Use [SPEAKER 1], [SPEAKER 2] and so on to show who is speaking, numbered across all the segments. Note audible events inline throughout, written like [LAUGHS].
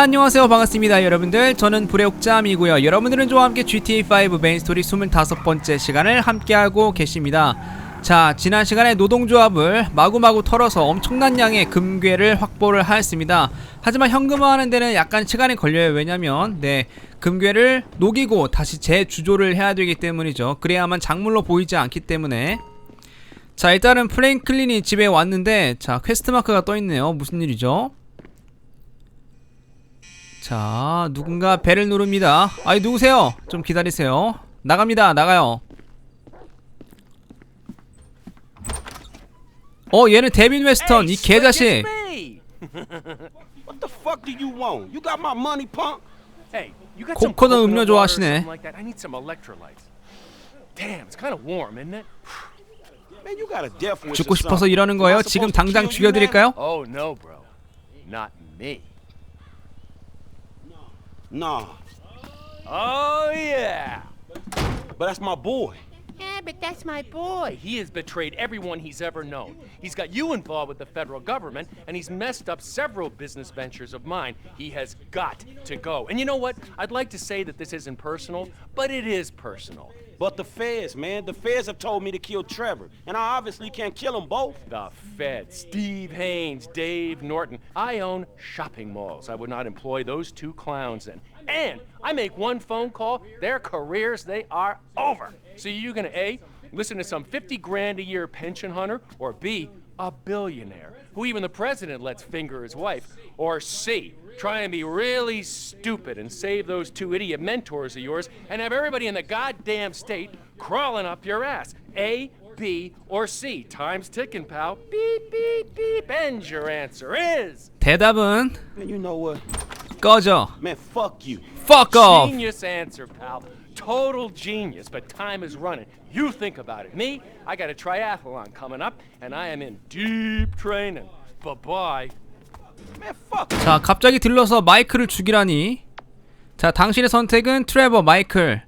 [SPEAKER 1] 안녕하세요. 반갑습니다 여러분들. 저는 불의 옥잠이고요. 여러분들은 저와 함께 GTA5 메인 스토리 25번째 시간을 함께하고 계십니다. 자 지난 시간에 노동조합을 마구마구 털어서 엄청난 양의 금괴를 확보를 하였습니다. 하지만 현금화하는 데는 약간 시간이 걸려요. 왜냐면 네 금괴를 녹이고 다시 재주조를 해야 되기 때문이죠. 그래야만 작물로 보이지 않기 때문에. 자 일단은 프랭클린이 집에 왔는데 자 퀘스트 마크가 떠있네요. 무슨 일이죠 자, 누군가 배를 누릅니다. 아이, 누구세요? 좀 기다리세요. 나갑니다. 나가요. 어, 얘는 데빈 웨스턴, 이 개자식.
[SPEAKER 2] What the fuck do you want? You got my money, punk?
[SPEAKER 3] Hey, you got
[SPEAKER 1] 코코넛
[SPEAKER 3] some coconut
[SPEAKER 1] 음료 좋아하시네.
[SPEAKER 3] something like that? I need some electrolytes. Damn, it's kind of warm, isn't it?
[SPEAKER 2] Man, you got a death wish.
[SPEAKER 1] 죽고 싶어서. 이러는 거예요? 지금 당장
[SPEAKER 2] now?
[SPEAKER 1] 죽여 드릴까요?
[SPEAKER 3] Oh no, bro, not me.
[SPEAKER 2] Nah,
[SPEAKER 3] Oh yeah.
[SPEAKER 2] but that's my boy.
[SPEAKER 3] Yeah, but that's my boy. He has betrayed everyone he's ever known. He's got you involved with the federal government, and he's messed up several business ventures of mine. He has got to go. And you know what? I'd like to say that this isn't personal, but it is personal.
[SPEAKER 2] But the feds, man, the feds have told me to kill Trevor, and I obviously can't kill them both.
[SPEAKER 3] The feds, Steve Haynes, Dave Norton. I own shopping malls. I would not employ those two clowns in And I make one phone call, their careers, they are over. So you gonna A, listen to some 50 grand a year pension hunter, or B, a billionaire who even the president lets finger his wife, or C, try and be really stupid and save those two idiot mentors of yours and have everybody in the goddamn state crawling up your ass. A, B, or C. Time's ticking, pal. Beep, beep, beep. And your answer is
[SPEAKER 1] 대답은
[SPEAKER 2] Man, you know what?
[SPEAKER 1] 꺼져.
[SPEAKER 2] Man, fuck you.
[SPEAKER 1] Fuck off.
[SPEAKER 3] genius answer, pal. Total genius, but time is running. You think about it. Me, I got a triathlon coming up, and I am in deep training. Bye bye.
[SPEAKER 2] Man, fuck.
[SPEAKER 1] 자, 갑자기 들러서 마이클을 죽이라니. 자, 당신의 선택은 트레버 마이클.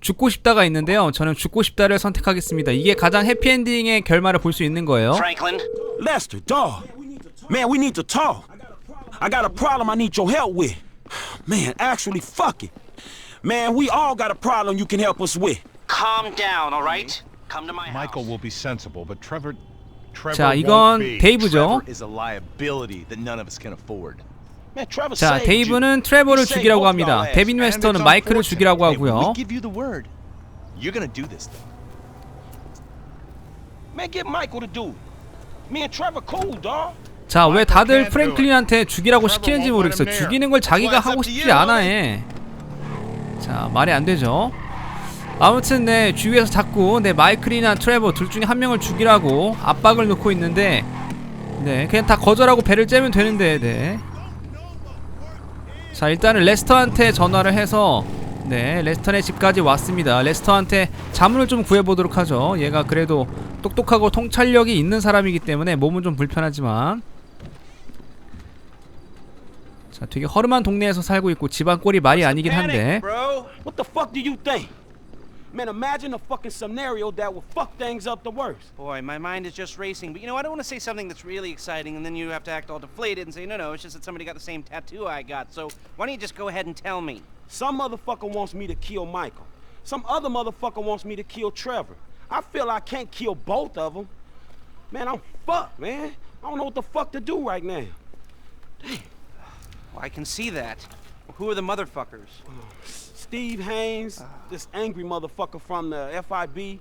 [SPEAKER 1] 죽고 싶다가 있는데요. 저는 죽고 싶다를 선택하겠습니다. 이게 가장 해피엔딩의 결말을 볼 수 있는 거예요.
[SPEAKER 4] Franklin,
[SPEAKER 2] Lester, dog. Man, we need to talk. I got a problem I need your help with. Man, actually, fuck it. Man, we all got a problem you can help us with.
[SPEAKER 4] calm down, all right? Come to my house.
[SPEAKER 5] Michael will be sensible, but Trevor. Trevor
[SPEAKER 1] 자,
[SPEAKER 5] won't
[SPEAKER 1] 이건
[SPEAKER 5] be.
[SPEAKER 1] 데이브죠.
[SPEAKER 6] Trevor is a liability that none of us can afford.
[SPEAKER 2] Man, Trevor
[SPEAKER 1] 자,
[SPEAKER 2] saved
[SPEAKER 1] 데이브는
[SPEAKER 2] you.
[SPEAKER 1] 트레버를
[SPEAKER 2] He saved
[SPEAKER 1] 죽이라고
[SPEAKER 2] both
[SPEAKER 1] 합니다.
[SPEAKER 2] y'all ass.
[SPEAKER 1] 데빈
[SPEAKER 6] And
[SPEAKER 1] 웨스턴은
[SPEAKER 6] it's
[SPEAKER 1] 마이클을
[SPEAKER 6] unfortunate.
[SPEAKER 1] 죽이라고
[SPEAKER 6] Hey, when
[SPEAKER 1] 하고요.
[SPEAKER 6] we give you the word. You're gonna do this thing.
[SPEAKER 2] Man, get Michael to do it. Me and Trevor cool, dog.
[SPEAKER 1] 자, 왜 다들
[SPEAKER 5] can't do
[SPEAKER 1] 프랭클린한테 죽이라고 시키는지 모르겠어. 죽이는 걸 자기가 하고 싶지 않아 해. 자, 말이 안 되죠. 아무튼 네, 주위에서 자꾸 네, 마이클이나 트레버 둘 중에 한 명을 죽이라고 압박을 놓고 있는데 네, 그냥 다 거절하고 배를 째면 되는데, 네. 자, 일단은 레스터한테 전화를 해서 네, 레스터네 집까지 왔습니다. 레스터한테 자문을 좀 구해보도록 하죠. 얘가 그래도 똑똑하고 통찰력이 있는 사람이기 때문에 몸은 좀 불편하지만 자, 되게 허름한 동네에서 살고 있고 집안 꼴이 말이 아니긴 한데
[SPEAKER 2] bro. What the fuck do you think? Man, imagine a fucking scenario that would fuck things up the worst.
[SPEAKER 4] Boy, my mind is just racing. But you know, I don't want to say something that's really exciting, and then you have to act all deflated and say, no, no, it's just that somebody got the same tattoo I got. So why don't you just go ahead and tell me?
[SPEAKER 2] Some motherfucker wants me to kill Michael. Some other motherfucker wants me to kill Trevor. I feel I can't kill both of them. Man, I'm fucked, man. I don't know what the fuck to do right now.
[SPEAKER 4] Well, I can see that. Who are the motherfuckers?
[SPEAKER 2] Steve Haynes, this angry motherfucker from the FIB.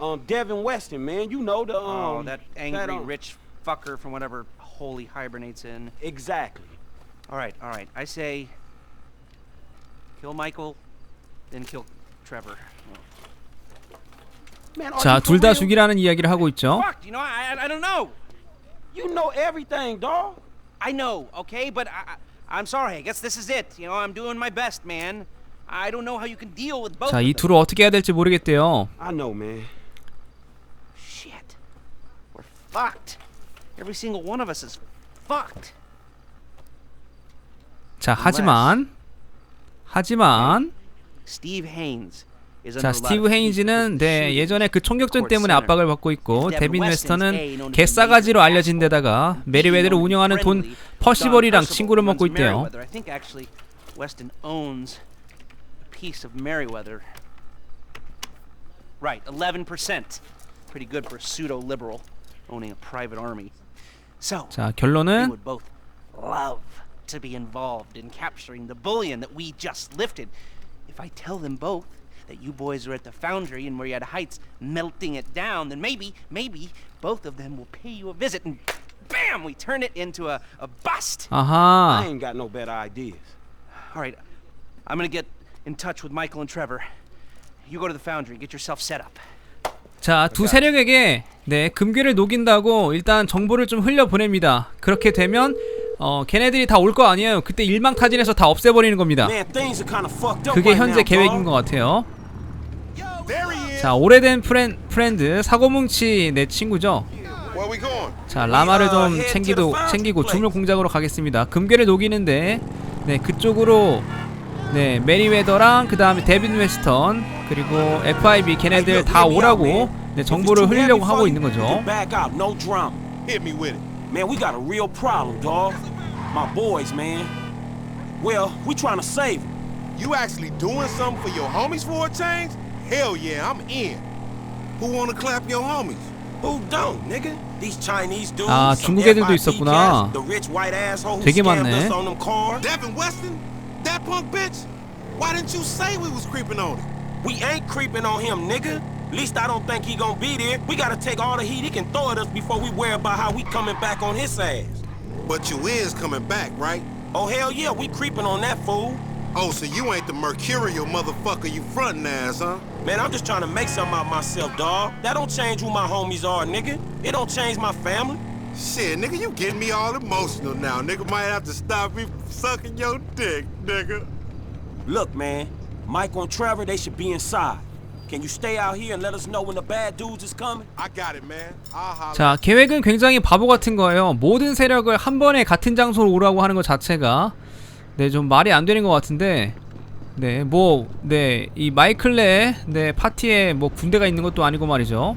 [SPEAKER 2] Um, Devin Weston, man. You know the um.
[SPEAKER 4] oh, that angry
[SPEAKER 2] um,
[SPEAKER 4] rich fucker from whatever hole he hibernates in.
[SPEAKER 2] Exactly.
[SPEAKER 4] All right, all right. I say kill Michael, then kill Trevor.
[SPEAKER 2] Man, are
[SPEAKER 1] 자,
[SPEAKER 2] you
[SPEAKER 1] 둘
[SPEAKER 2] for
[SPEAKER 1] 다
[SPEAKER 2] real?
[SPEAKER 1] 죽이라는 이야기를 하고 있죠.
[SPEAKER 4] Fuck, you know, I, I, I don't know.
[SPEAKER 2] You know everything, dog.
[SPEAKER 4] I know, okay, but I, I, I'm sorry. I guess this is it. You know, I'm doing my best, man. I don't know how you can deal with both.
[SPEAKER 1] 자,
[SPEAKER 4] of
[SPEAKER 1] 이
[SPEAKER 4] them.
[SPEAKER 1] 둘을 어떻게 해야 될지 모르겠대요.
[SPEAKER 2] I know, man.
[SPEAKER 4] Shit, we're fucked. Every single one of us is fucked.
[SPEAKER 1] 자, 하지만 하지만
[SPEAKER 4] Steve Haynes, is
[SPEAKER 1] 자 스티브 헤인즈는 네 예전에 그 총격전 때문에. 압박을 받고 있고 데빈 웨스턴은 개싸가지로 알려진 데다가. 메리웨더를 운영하는 돈 퍼시벌이랑 친구를 먹고 있대요.
[SPEAKER 4] Right, 11%. Pretty good for a pseudo liberal owning a private army. So,
[SPEAKER 1] 자 결론은
[SPEAKER 4] would both love to be involved in capturing the bullion that we just lifted. If I tell them both that you boys are at the foundry in Marietta Heights melting it down, then maybe, maybe both of them will pay you a visit and bam, we turn it into a, a bust.
[SPEAKER 2] I
[SPEAKER 1] 아하
[SPEAKER 2] ain't got no better ideas.
[SPEAKER 4] All right, I'm gonna get in touch with Michael and Trevor. You go to the foundry, get yourself set up.
[SPEAKER 1] 자 두 세력에게 네 금괴를 녹인다고 일단 정보를 좀 흘려 보냅니다. 그렇게 되면 어 걔네들이 다 올 거 아니에요. 그때 일망타진해서 다 없애버리는 겁니다. 그게 현재 계획인. 것 같아요.
[SPEAKER 5] There he is.
[SPEAKER 1] 자 오래된 프렌, 프렌드 사고뭉치 내 친구죠.
[SPEAKER 5] Where we going?
[SPEAKER 1] 자 라마를
[SPEAKER 2] uh,
[SPEAKER 1] 좀 챙기도 챙기고. 주물 공장으로 가겠습니다. 금괴를 녹이는데 네 그쪽으로 네 메리웨더랑 그 다음에 데빈 웨스턴 그리고 FIB 걔네들 다 오라고. 네 정보를 흘리려고 하고 있는 거죠.
[SPEAKER 2] you can Back out, no drama.
[SPEAKER 5] Hit me with it.
[SPEAKER 2] Man, we got a real problem, dog. My boys, man. Well, we trying to save them.
[SPEAKER 7] You actually doing something for your homies for a change? Hell yeah, I'm in. Who wanna clap your homies?
[SPEAKER 2] Who don't, nigga? These Chinese dudes.
[SPEAKER 1] 아,
[SPEAKER 2] some
[SPEAKER 1] 중국 애들도
[SPEAKER 2] FIB
[SPEAKER 1] 있었구나.
[SPEAKER 2] cats, The rich white asshole who
[SPEAKER 1] 되게
[SPEAKER 2] scammed
[SPEAKER 1] 많네.
[SPEAKER 2] us on them cars.
[SPEAKER 7] Devin Weston? That punk bitch? Why didn't you say we was creeping on him?
[SPEAKER 2] We ain't creeping on him, nigga. Least I don't think he gonna be there. We gotta take all the heat he can throw at us before we worry about how we coming back on his ass.
[SPEAKER 7] But you is coming back, right?
[SPEAKER 2] Oh hell yeah, we creeping on that fool.
[SPEAKER 7] Oh, so you ain't the mercurial motherfucker you frontin' as, huh?
[SPEAKER 2] Man, I'm just trying to make something out myself, dawg. That don't change who my homies are, nigga. It don't change my family.
[SPEAKER 7] Shit, nigga, you getting me all emotional now. Nigga might have to stop me from sucking your dick, nigga.
[SPEAKER 2] Look, man, Michael and Trevor, they should be inside. Can you stay out here and let us know when the bad dudes is coming?
[SPEAKER 7] I got it, man. I'll holler.
[SPEAKER 1] 자 계획은 굉장히 바보 같은 거예요. 모든 세력을 한 번에 같은 장소로 오라고 하는 것 자체가 네 좀 말이 안 되는 것 같은데 네 뭐 네 이 마이클레 네 파티에 뭐 군대가 있는 것도 아니고 말이죠.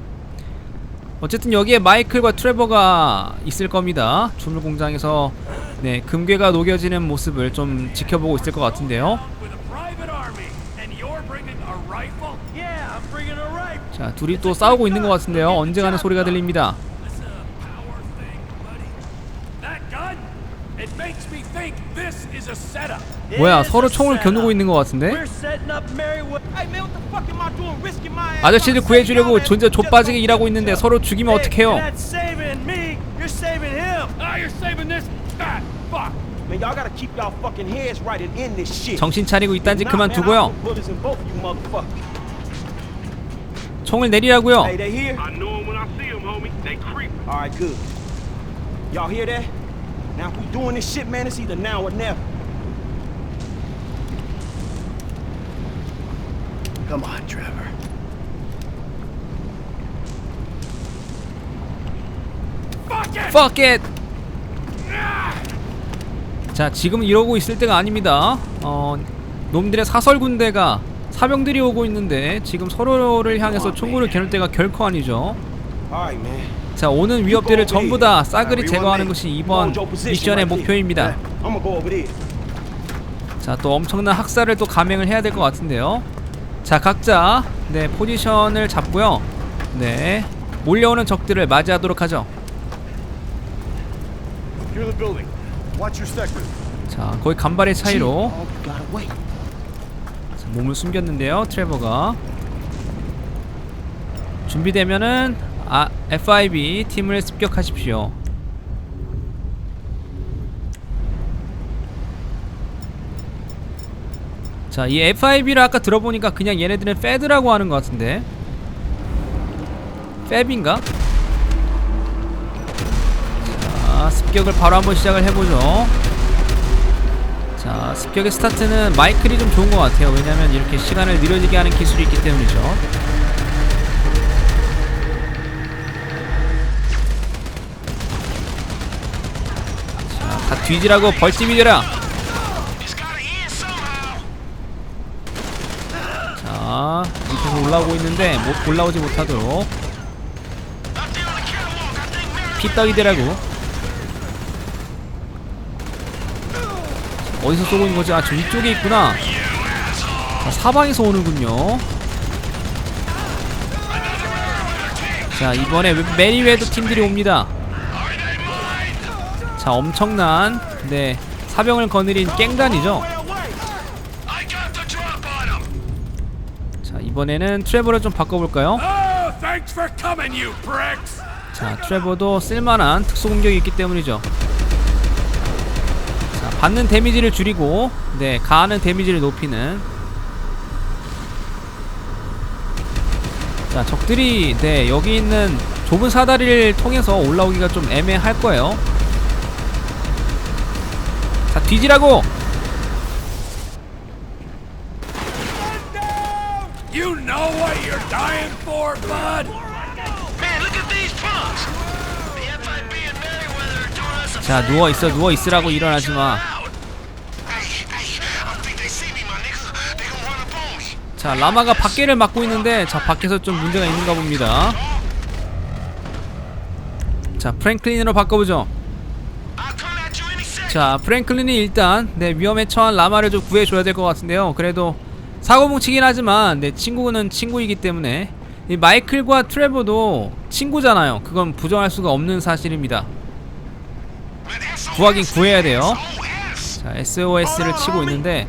[SPEAKER 1] 어쨌든 여기에 마이클과 트레버가 있을 겁니다. 주물 공장에서 네 금괴가 녹여지는 모습을 좀 지켜보고 있을 것 같은데요. 자 둘이 또 싸우고 있는 것 같은데요. 언제 가는 소리가 들립니다.
[SPEAKER 3] It's a power thing, buddy. That gun, it makes me think this is a setup.
[SPEAKER 1] 뭐야 서로 총을 겨누고 있는 것 같은데?
[SPEAKER 3] setting up Merrywood.
[SPEAKER 2] Hey man, what the fuck am I doing risking my ass?
[SPEAKER 1] 아저씨들 구해주려고 존재 좆빠지게 일하고 있는데 서로 죽이면 어떡해요?
[SPEAKER 3] Ah.
[SPEAKER 1] 정신 차리고 이딴 짓
[SPEAKER 2] Nah, man,
[SPEAKER 1] 그만두고요. 총을 내리라고요.
[SPEAKER 2] Now, if we doing this shit, man, it's either now or never.
[SPEAKER 6] Come on, Trevor.
[SPEAKER 3] Fuck it.
[SPEAKER 1] Fuck it. 자, 지금 이러고 있을 때가 아닙니다. 어, 놈들의 사설 군대가 사병들이 오고 있는데 지금 서로를 향해서 총구를 겨눌 때가 결코 아니죠.
[SPEAKER 2] All right, man.
[SPEAKER 1] 자, 오는 위협들을 전부 다 싸그리 제거하는 것이 이번 미션의. 목표입니다.
[SPEAKER 2] I'm gonna go over there.
[SPEAKER 1] 자, 또 엄청난 학살을 또 감행을 해야 될 것 같은데요. 자, 각자 네 포지션을 잡고요. 네 몰려오는 적들을 맞이하도록 하죠. 자, 거의 간발의 차이로. 자, 몸을 숨겼는데요. 트레버가 준비되면은 아, FIB 팀을 습격하십시오. 자, 이 FIB를 아까 들어보니까 그냥 얘네들은 패드라고 하는 것 같은데. 팹인가? 자, 습격을 바로 한번 시작을 해보죠. 자, 습격의 스타트는 마이클이 좀 좋은 것 같아요. 왜냐면 이렇게 시간을 느려지게 하는 기술이 있기 때문이죠. 뒤지라고 벌집이 되라. 자, 계속 올라오고 있는데 못 올라오지 못하도록. 피떡이더라고. 어디서 쏘고 있는 거지? 아 저 위쪽에 있구나. 자, 사방에서 오는군요. 자 이번에 메리웨더 팀들이 옵니다 자 엄청난 네 사병을 거느린 깽단이죠 자 이번에는 트레버를 좀 바꿔볼까요?
[SPEAKER 3] Oh!
[SPEAKER 1] 자 트레버도 쓸만한 특수 공격이 있기 때문이죠 자 받는 데미지를 줄이고 네 가하는 데미지를 높이는 자 적들이 네 여기 있는 좁은 사다리를 통해서 올라오기가 좀 애매할 거예요 자 뒤지라고
[SPEAKER 3] You know what you're dying for, bud?
[SPEAKER 6] Man, look at these punks. The FIB and Merryweather are doing us a
[SPEAKER 1] 자 누워 있어 누워 있으라고 일어나지 마. 자 라마가 밖에를 막고 있는데 자 밖에서 좀 문제가 있는가 봅니다. 자 프랭클린으로 바꿔보죠.
[SPEAKER 6] I'll come at you any second.
[SPEAKER 1] 자 프랭클린이 일단 네 위험에 처한 라마를 좀 구해줘야 될 것 같은데요. 그래도 사고뭉치긴 하지만 내 친구는 친구이기 때문에 이 마이클과 트레버도 친구잖아요. 그건 부정할 수가 없는 사실입니다. 구하긴 구해야 돼요. 자 SOS를 치고 있는데.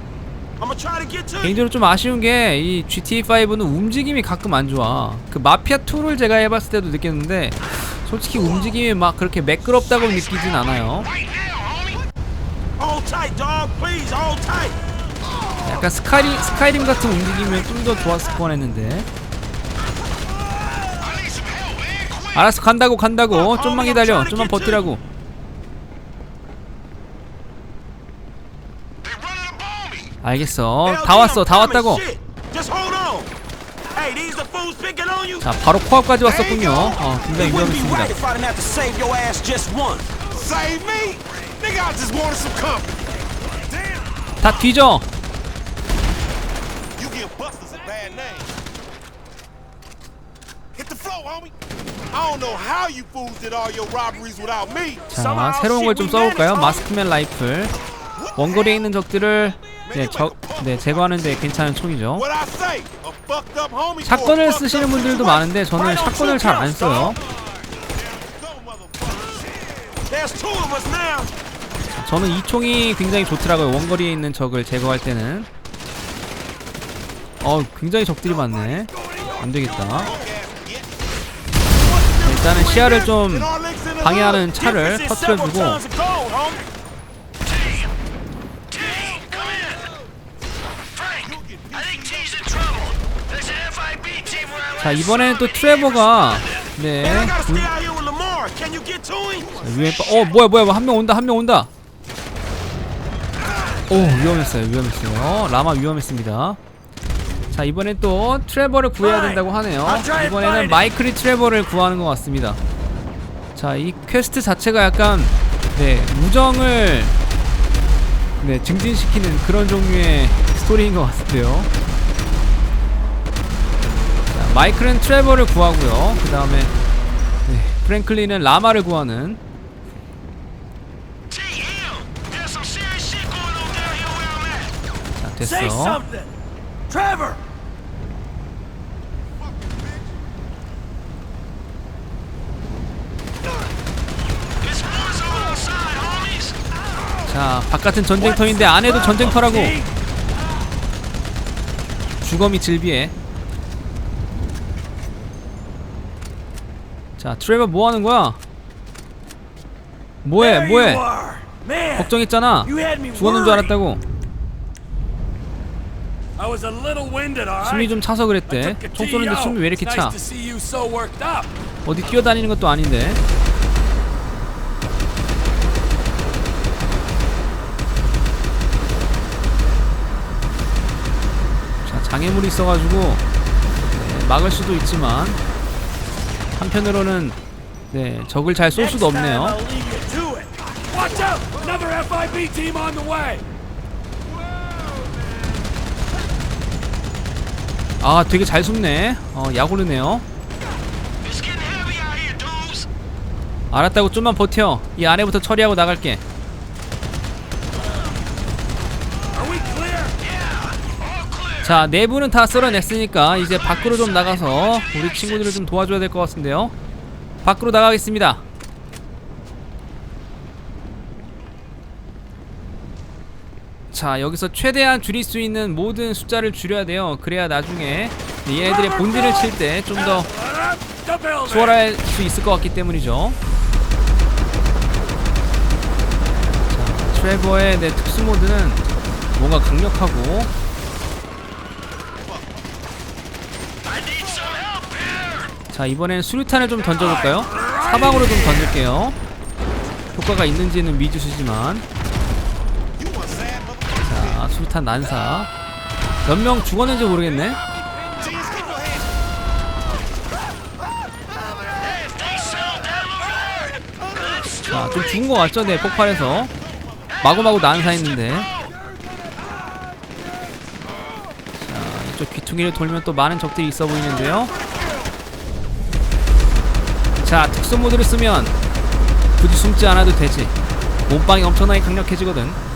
[SPEAKER 1] 개인적으로 좀 아쉬운 게 이 GTA5는 움직임이 가끔 안 좋아. 그 마피아 2를 제가 해봤을 때도 느꼈는데 솔직히 움직임이 막 그렇게 매끄럽다고 느끼진 않아요. 약간 스카이림 스카이림 같은 움직임이면 좀더 좋았을 뻔했는데. 알았어 간다고 간다고 좀만 기다려 좀만 버티라고. 알겠어 다 왔어 다 왔다고.
[SPEAKER 2] shit. Just hold on. Hey, these the fools picking on you.
[SPEAKER 1] 자 바로 코앞까지 왔었군요. 어 굉장히 위험했습니다. 다 뒤져. 자 새로운 걸 좀 써볼까요? 마스크맨 라이플 원거리에 있는 적들을 네, 적, 네 제거하는데 괜찮은 총이죠. 샷건을 쓰시는 분들도. 많은데 저는 샷건을 잘 안 써요. 저는 이 총이 굉장히 좋더라고요. 원거리에 있는 적을 제거할 때는. 어 굉장히 적들이 많네. 안 되겠다. 일단은 시야를 좀 방해하는. 차를 터트려주고 자 이번에는 또. 트레버가 네
[SPEAKER 2] him?
[SPEAKER 1] 위에 빠... 어 뭐야 뭐야 한 명 온다 한 명 온다 오 위험했어요 위험했어요. 라마 위험했습니다. 자 이번엔 또 트레버를 구해야 된다고 하네요. 이번에는 마이클이 트레버를 구하는 것 같습니다. 자 이 퀘스트 자체가 약간 네 우정을 네 증진시키는 그런 종류의 스토리인 것 같은데요. 자 마이클은 트레버를 구하고요. 그 다음에 네, 프랭클린은 라마를 구하는
[SPEAKER 6] side, homies.
[SPEAKER 1] 자 바깥은 전쟁터인데 안에도 전쟁터라고. 주검이 질비해. 자 트레버 뭐 하는 거야? 뭐해 뭐해? 걱정했잖아. 죽었는 줄. 알았다고
[SPEAKER 3] I was a little winded, all
[SPEAKER 1] 숨이? 좀 차서 그랬대. 총 쏘는데. 숨이 왜 이렇게 차?
[SPEAKER 3] nice to see you so worked up.
[SPEAKER 1] 어디 뛰어다니는 것도 아닌데. 자 장애물이 있어가지고 네, 막을 수도 있지만 한편으로는 네 적을 잘 쏠 수도 없네요
[SPEAKER 2] I'll leave you to it.
[SPEAKER 3] Watch out! Another FIB team on the way.
[SPEAKER 1] 아 되게 잘 숨네 어 약오르네요. 알았다고 좀만 버텨 이 안에부터 처리하고 나갈게. 자 내부는 다 쓸어냈으니까 이제 밖으로 좀 나가서 우리 친구들을 좀 도와줘야 될 것 같은데요 밖으로 나가겠습니다 자 여기서 최대한 줄일 수 있는 모든 숫자를 줄여야 돼요 그래야 나중에 얘네들의 본진을 칠 때 좀 더. 수월할 수 있을 것 같기 때문이죠 자 트레버의 내 특수 모드는 뭔가 강력하고. 자 이번엔 수류탄을 좀 던져볼까요? 사방으로 좀 던질게요 효과가 있는지는 미지수지만 수류탄 난사. 몇 명 죽었는지 모르겠네. 자 좀. 죽은 것 같죠? 네 폭발해서. 마구마구 난사했는데. 자 이쪽 귀퉁이를 돌면 또 많은 적들이 있어 보이는데요. 자 특수 모드를 쓰면 굳이 숨지 않아도 되지. 몸빵이 엄청나게 강력해지거든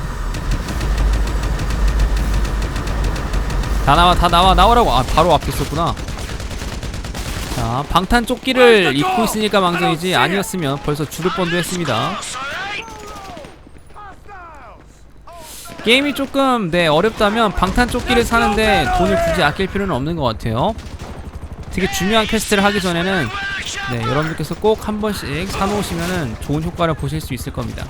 [SPEAKER 1] 다 나와 다 나와 나오라고. 아 바로 앞에 있었구나. 자 방탄 조끼를 입고 있으니까 망정이지 아니었으면 벌써 죽을 뻔도 했습니다. 게임이 조금 네 어렵다면 방탄 조끼를 사는데 돈을 굳이 아낄 필요는 없는 것 같아요. 되게 중요한 퀘스트를 하기 전에는 네 여러분들께서 꼭 한 번씩 사놓으시면은 좋은 효과를 보실 수 있을 겁니다.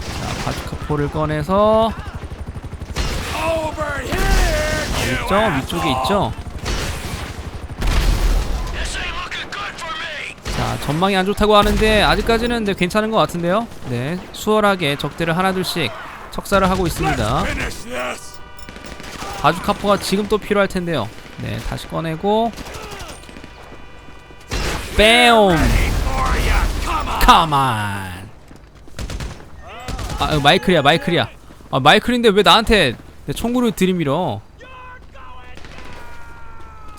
[SPEAKER 1] 자 바주카포를 꺼내서 있죠? 위쪽에 있죠? 자 전망이 안 좋다고 하는데 아직까지는 네, 괜찮은 것 같은데요 네 수월하게 적들을 하나둘씩 척사를 하고 있습니다. 바주카포가 지금 또 필요할 텐데요. 네, 다시 꺼내고 빼옴. 가만. 아, 이거 마이클이야, 마이클이야. 아, 마이클인데 왜 나한테 내 총구를 들이밀어?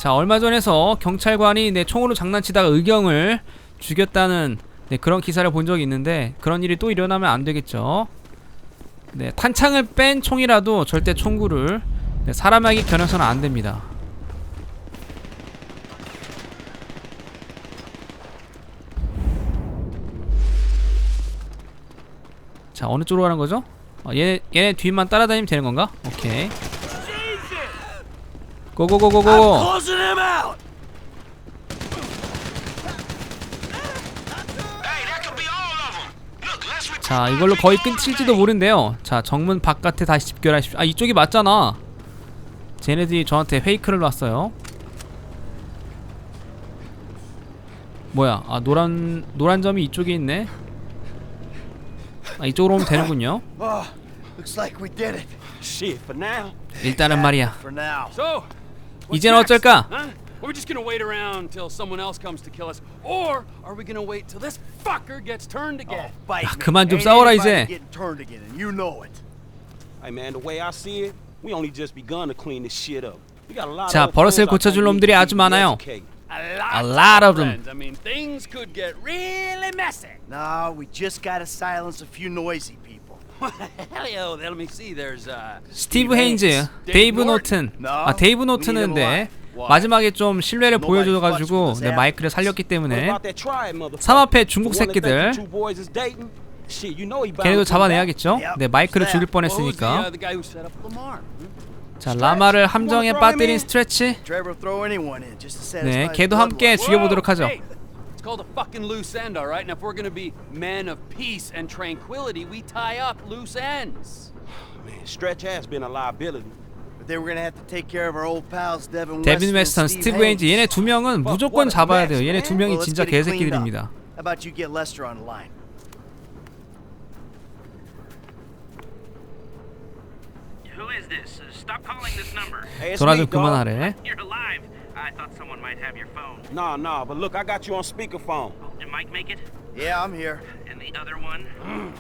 [SPEAKER 1] 자, 얼마 전에서 경찰관이 내 총으로 장난치다가 의경을 죽였다는 네, 그런 기사를 본 적이 있는데 그런 일이 또 일어나면 안 되겠죠. 네, 탄창을 뺀 총이라도 절대 총구를 네, 사람에게 겨눠서는 안 됩니다. 자, 어느 쪽으로 가는 거죠? 어, 얘네, 얘네 뒤만 따라다니면 되는 건가? 오케이. 고고고고고.
[SPEAKER 6] Closing him out. Hey, that could be all of them. Look, let's re-
[SPEAKER 1] 자, 이걸로 거의 끝일지도 모른대요. 자, 정문 바깥에 다시 집결하십시오. 아, 이쪽이 맞잖아. 쟤네들이 저한테 페이크를 놨어요. 뭐야? 아, 노란 노란 점이 이쪽에 있네. 아, 이쪽으로 오면 되는군요. [LAUGHS]
[SPEAKER 8] Looks like we did it.
[SPEAKER 2] Shit, for now.
[SPEAKER 1] 일단은 말이야. 이젠? 어쩔까?
[SPEAKER 9] Are we just gonna wait around till someone else comes to kill us, or are we gonna wait till this fucker gets turned again?
[SPEAKER 1] 야. 그만 좀 싸워라, 이제.
[SPEAKER 2] Hey man, the way I see it, we only just begun to clean this shit up. We got a lot
[SPEAKER 1] 자,
[SPEAKER 2] of
[SPEAKER 1] 버릇을 고쳐줄 놈들이 아주 많아요.
[SPEAKER 9] A
[SPEAKER 1] lot of them.
[SPEAKER 9] I mean, things could get really messy.
[SPEAKER 8] No, we just gotta silence a few noisy people.
[SPEAKER 9] Uh.
[SPEAKER 1] 스티브 헤인즈, 데이브 노튼. 아, 데이브 노튼은 네. 마지막에 좀 신뢰를 보여줘가지고 네, 마이크를 살렸기 때문에
[SPEAKER 2] motherfucker?
[SPEAKER 1] 삼합회 중국 새끼들. 걔네도. 잡아내야겠죠? 네, 마이크를 죽일
[SPEAKER 9] uh,
[SPEAKER 1] 뻔했으니까. 자, 라마를 함정에 빠뜨린 스트레치. 네, 걔도 함께. 죽여보도록 하죠.
[SPEAKER 9] Called a fucking loose end, all right? And if we're gonna be men of peace and tranquility, we tie up loose ends.
[SPEAKER 2] Man, Stretch has been a liability.
[SPEAKER 8] But they were gonna have to take care of our old pals Devin
[SPEAKER 1] 데빈 웨스턴, 스티브
[SPEAKER 8] Steve
[SPEAKER 1] 헤인즈 얘네 두 명은 무조건 잡아야 돼요. 얘네 두 명이 진짜. 개새끼들입니다.
[SPEAKER 8] How about you get Lester on the line?
[SPEAKER 10] Who is this? Uh, stop calling this number.
[SPEAKER 2] Hey, it's
[SPEAKER 1] 전화 좀. 그만하래.
[SPEAKER 10] You're. I thought someone might have your phone.
[SPEAKER 2] Nah, nah, but look, I got you on speakerphone.
[SPEAKER 10] Did Mike make it?
[SPEAKER 8] Yeah, I'm here.
[SPEAKER 10] And the other one?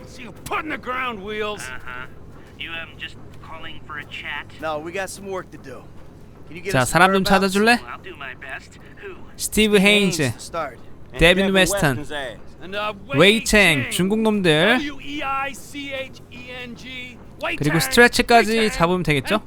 [SPEAKER 9] See you putting the ground wheels.
[SPEAKER 10] Uh huh.
[SPEAKER 4] You um just calling for a chat?
[SPEAKER 8] No, we got some work to do. Can you get
[SPEAKER 1] 자 사람 좀? 찾아줄래?
[SPEAKER 4] Well, I'll do my best. Who?
[SPEAKER 1] 스티브
[SPEAKER 8] Haynes
[SPEAKER 1] 헤인즈
[SPEAKER 8] to start.
[SPEAKER 2] And
[SPEAKER 1] 데빈
[SPEAKER 2] Devin
[SPEAKER 1] 웨스턴
[SPEAKER 9] uh,
[SPEAKER 1] 웨이챙 중국 놈들
[SPEAKER 9] W E I C H E N G.
[SPEAKER 1] 그리고 스트레치까지 잡으면 되겠죠?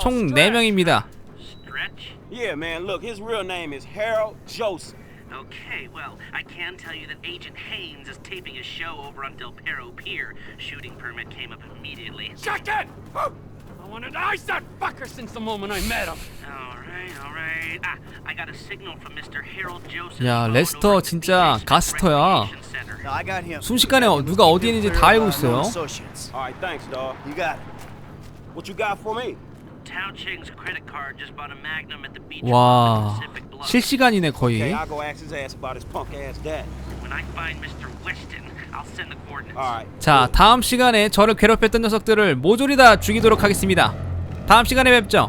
[SPEAKER 1] 총 4명입니다
[SPEAKER 4] Stretch?
[SPEAKER 2] Yeah, man, look, his real name is Harold Joseph.
[SPEAKER 4] Okay, well, I can tell you that Agent Haynes is taping a show over on Del Perro Pier. Shooting permit came up immediately.
[SPEAKER 9] Shut it! I wanted to ice that fucker since the moment I met him.
[SPEAKER 4] All right, all right. Ah, I got a signal from Mr. Harold Joseph.
[SPEAKER 1] 야, 레스터 진짜 가스터야.
[SPEAKER 8] No, I got him.
[SPEAKER 1] 순식간에 어- 누가 어디 있는지 다 알고 있어요.
[SPEAKER 2] All right, thanks, dog.
[SPEAKER 8] You got it.
[SPEAKER 2] What you got for me?
[SPEAKER 4] Tao Ching's credit card just bought a Magnum at the beach
[SPEAKER 1] 와. 실시간이네
[SPEAKER 2] Okay,
[SPEAKER 1] 거의
[SPEAKER 2] I'll go ask his ass about his punk ass dad.
[SPEAKER 4] When I find Mr. Weston, I'll send the coordinates.
[SPEAKER 2] All right.
[SPEAKER 1] 자 다음 시간에 저를 괴롭혔던 녀석들을 모조리 다 죽이도록 하겠습니다 다음 시간에 뵙죠